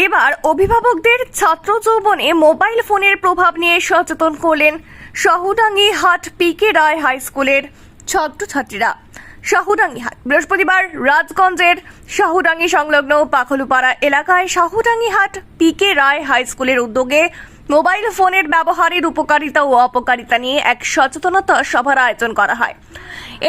এবার অভিভাবকদের ছাত্র যৌবনে মোবাইল ফোনের প্রভাব নিয়ে সচেতন করলেন শাহুডাঙ্গি হাট পিকে রায় হাই স্কুলের ছাত্রছাত্রীরা। শাহুডাঙ্গি হাট, বৃহস্পতিবার রাজগঞ্জের শাহুডাঙ্গি সংলগ্ন পাখলুপাড়া এলাকায় শাহুডাঙ্গি হাট পিকে রায় হাই স্কুলের উদ্যোগে মোবাইল ফোনের ব্যবহারের উপকারিতা ও অপকারিতা নিয়ে এক সচেতনতা সভার আয়োজন করা হয়।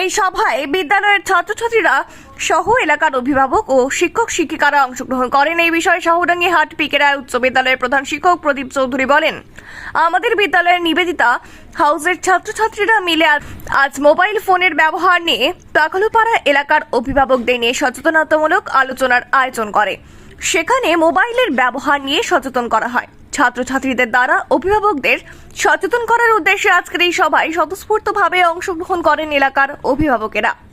এই সভায় বিদ্যালয়ের ছাত্রছাত্রীরা সহ এলাকার অভিভাবক ও শিক্ষক শিক্ষিকারা অংশগ্রহণ করেন। এই বিষয়ে শাহুডাঙ্গি হাট পিকেরা উচ্চ বিদ্যালয়ের প্রধান শিক্ষক প্রদীপ চৌধুরী বলেন, আমাদের বিদ্যালয়ের নিবেদিতা, হাউসের ছাত্রছাত্রীরা মিলে আজ- মোবাইল ফোনের ব্যবহার নিয়ে পাখলুপাড়া এলাকার অভিভাবকদের নিয়ে সচেতনতামূলক আলোচনার আয়োজন করে। সেখানে মোবাইলের ব্যবহার নিয়ে সচেতন করা হয়। ছাত্রছাত্রীদের দ্বারা অভিভাবকদের সচেতন করার উদ্দেশ্যে আজকের এই সভায় স্বতঃস্ফূর্তভাবে অংশগ্রহণ করেন এলাকার অভিভাবকেরা।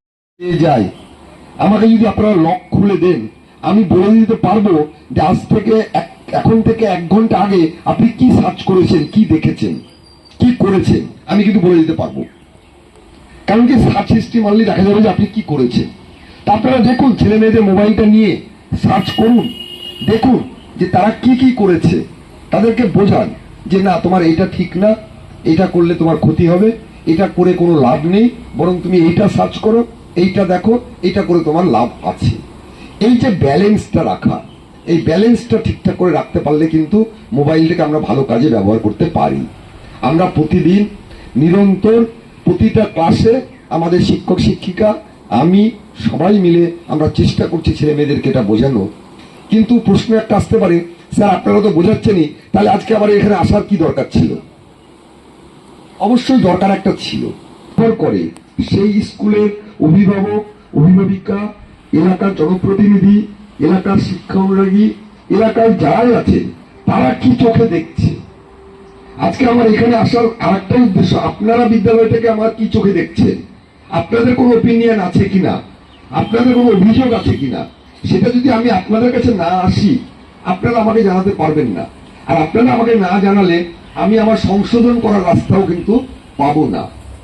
যাই। আমাকে যদি আপনারা লক খুলে দেন, আমি বলে দিতে পারব যে আজ থেকে এখন থেকে এক ঘণ্টা আগে আপনি কি সার্চ করেছেন, কি দেখেছেন, কি করেছেন, আমি কিন্তু বলে দিতে পারব। কারণ কি সার্চ হিস্ট্রি মারলে দেখা যাবে যে আপনি কি করেছেন। তা আপনারা দেখুন, ছেলে মেয়েদের মোবাইলটা নিয়ে সার্চ করুন। দেখুন যে তারা কি কি করেছে। তাদেরকে বোঝান যে না, তোমার এইটা ঠিক না, এটা করলে তোমার ক্ষতি হবে, এটা করে কোনো লাভ নেই, বরং তুমি এইটা সার্চ করো। এইটা দেখো, এইটা করে তোমার লাভ আছে। এই যে ব্যালেন্সটা রাখা, এই ব্যালেন্সটা ঠিকঠাক করে রাখতে পারলে কিন্তু মোবাইলটাকে আমরা ভালো কাজে ব্যবহার করতে পারি। আমরা প্রতিদিন নিরন্তর প্রতিটা ক্লাসে আমাদের শিক্ষক, শিক্ষিকা, আমি সবাই মিলে আমরা চেষ্টা করছি ছেলে মেয়েদেরকে এটা বোঝানো কিন্তু প্রশ্ন একটা আসতে পারে, স্যার, আপনারা তো বোঝাচ্ছেনই, তাহলে আজকে আবার এখানে আসার কি দরকার ছিল? অবশ্যই দরকার একটা ছিল। পর করে সেই স্কুলের অভিভাবক, অভিভাবিকা, এলাকার জনপ্রতিনিধি, এলাকার শিক্ষা অনুরাগী এলাকায় যারাই আছে, তারা কি চোখে দেখছে? আজকে আমার এখানে আসার আরেকটা উদ্দেশ্য, আপনারা বিদ্যালয়টাকে আমার কি চোখে দেখছেন? আপনাদের কোনো ওপিনিয়ন আছে কিনা? আপনাদের কোনো অভিযোগ আছে কিনা? সেটা যদি আমি আপনাদের কাছে না আসি, আপনারা আমাকে জানাতে পারবেন না। আর আপনারা আমাকে না জানালে আমি আমার সংশোধন করার রাস্তাও কিন্তু পাবো না।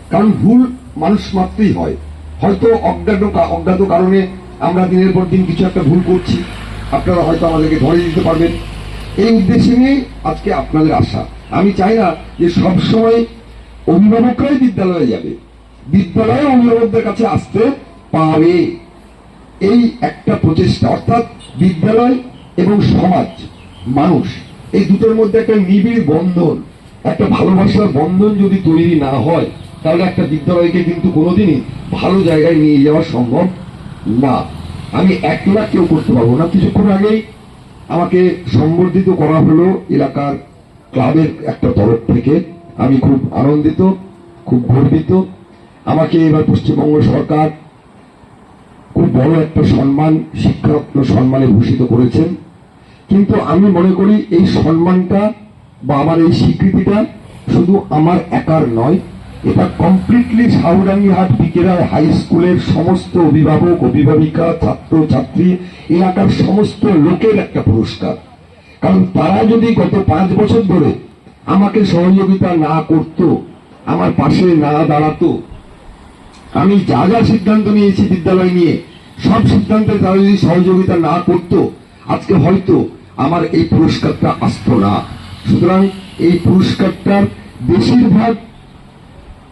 কারণ ভুল মানুষ মাত্রই হয়। হয়তো অজ্ঞাত অজ্ঞাত কারণে আমরা দিনের পর দিন কিছু একটা ভুল করছি। আপনারা হয়তো আমাদেরকে ধরে দিতে পারবেন। এই উদ্দেশ্যে নিয়ে আজকে আপনাদের আশা। আমি চাই না যে সবসময় অভিভাবকরাই বিদ্যালয়ে যাবে। বিদ্যালয়ে অভিভাবকদের কাছে আসতে পারে এই একটা প্রচেষ্টা, অর্থাৎ বিদ্যালয় এবং সমাজ, মানুষ, এই দুটোর মধ্যে একটা নিবিড় বন্ধন, একটা ভালোবাসার বন্ধন যদি তৈরি না হয় তাহলে একটা বিদ্যালয়কে কিন্তু কোনোদিনই ভালো জায়গায় নিয়ে যাওয়া সম্ভব না। আমি এক একলা কেউ করতে পারব না। কিছুক্ষণ আগেই আমাকে সম্বর্ধিত করা হলো এলাকার ক্লাবের একটা তরফ থেকে। আমি খুব আনন্দিত, খুব গর্বিত। আমাকে এবার পশ্চিমবঙ্গ সরকার খুব বড় একটা সম্মান, শিক্ষারত্ন সম্মানে ভূষিত করেছেন। কিন্তু আমি মনে করি এই সম্মানটা বা আমার এই স্বীকৃতিটা শুধু আমার একার নয় এটা কমপ্লিটলি সাউরাঙ্গিহাট বিকেরায় হাই স্কুলের সমস্ত অভিভাবক, অভিভাবিকা, ছাত্র, ছাত্রী, এলাকার সমস্ত লোকের একটা পুরস্কার। কারণ তারা যদি গত পাঁচ বছর ধরে আমাকে সহযোগিতা না করত, আমার পাশে না দাঁড়াতো, আমি যা যা সিদ্ধান্ত নিয়েছি বিদ্যালয় নিয়ে, সব সিদ্ধান্তে তারা যদি সহযোগিতা না করত, আজকে হয়তো আমার এই পুরস্কারটা আসতো না। সুতরাং এই পুরস্কারটার বেশিরভাগ